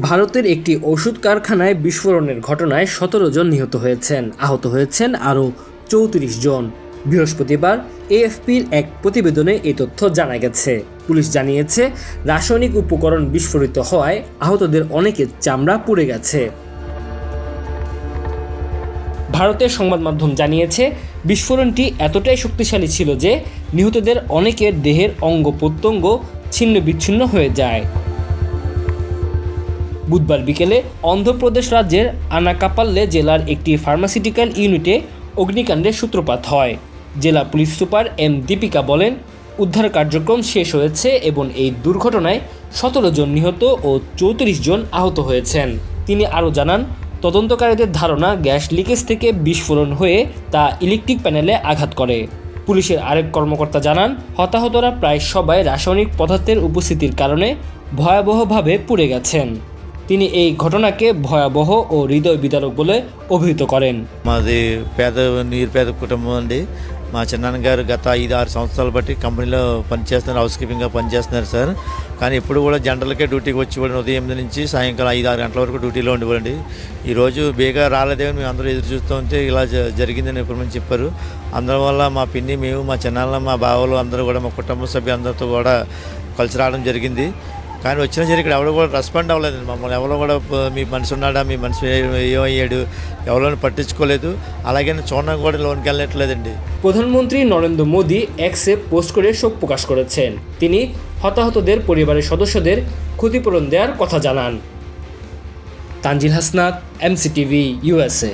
ভারতের একটি ওষুধ কারখানায় বিস্ফোরণের ঘটনায় সতেরো জন নিহত হয়েছেন। আহত হয়েছেন আরও চৌত্রিশ জন। বৃহস্পতিবার এএফপির এক প্রতিবেদনে এই তথ্য জানা গেছে। পুলিশ জানিয়েছে, রাসায়নিক উপকরণ বিস্ফোরিত হওয়ায় আহতদের অনেকের চামড়া পুড়ে গেছে। ভারতের সংবাদ মাধ্যম জানিয়েছে, বিস্ফোরণটি এতটাই শক্তিশালী ছিল যে নিহতদের অনেকের দেহের অঙ্গ প্রত্যঙ্গ ছিন্ন বিচ্ছিন্ন হয়ে যায়। বুধবার বিকেলে অন্ধ্রপ্রদেশ রাজ্যের আনাকাপাল্লে জেলার একটি ফার্মাসিউটিক্যাল ইউনিটে অগ্নিকাণ্ডের সূত্রপাত হয়। জেলা পুলিশ সুপার এম দীপিকা বলেন, উদ্ধার কার্যক্রম শেষ হয়েছে এবং এই দুর্ঘটনায় সতেরো জন নিহত ও চৌত্রিশ জন আহত হয়েছেন। তিনি আরও জানান, তদন্তকারীদের ধারণা গ্যাস লিকেজ থেকে বিস্ফোরণ হয়ে তা ইলেকট্রিক প্যানেলে আঘাত করে। পুলিশের আরেক কর্মকর্তা জানান, হতাহতরা প্রায় সবাই রাসায়নিক পদার্থের উপস্থিতির কারণে ভয়াবহভাবে পুড়ে গেছেন। তিনি এই ঘটনাকে ভয়াবহ ও হৃদয় বিদারক বলে অভিহিত করেন మాది పేద నిరుపేద కుటుంబం అండి మా చిన్నాన్నగారు గత ఐదు ఆరు సంవత్సరాలు బట్టి కంపెనీలో పనిచేస్తున్నారు హౌస్ కీపింగ్గా పనిచేస్తున్నారు సార్ కానీ ఎప్పుడు కూడా జనరల్కే డ్యూటీకి వచ్చి కూడా ఉదయం ఎనిమిది నుంచి సాయంకాలం ఐదు ఆరు గంటల వరకు డ్యూటీలో ఉండేవాడండి ఈరోజు బేగా రాలేదేమని మేము అందరూ ఎదురు చూస్తూ ఉంటే ఇలా జ- జరిగిందని ఎప్పుడు మంది చెప్పారు అందరి వల్ల మా పిన్ని మేము మా చిన్నాన్న మా బావలు అందరూ కూడా మా కుటుంబ సభ్యులందరితో కూడా కలిసి రావడం జరిగింది కానీ వచ్చిన సరే ఇక్కడ ఎవరు కూడా రెస్పాండ్ అవ్వలేదండి మమ్మల్ని ఎవరు కూడా ప- మీ మనిషి ఉన్నాడా మీ మనిషి ఏ- ఏమయ్యాడు ఎవరైనా పట్టించుకోలేదు అలాగే చూడడానికి కూడా లోన్కి వెళ్ళట్లేదండి প্রধানমন্ত্রী নরেন্দ্র মোদী এক্সে পোস্ট করে শোক প্রকাশ করেছেন তিনি হতাহতদের পরিবারের সদস্যদের ক্ষতিপূরণ দেওয়ার কথা জানান তানজিল হাসনাত এমসিটিভি ইউএসএ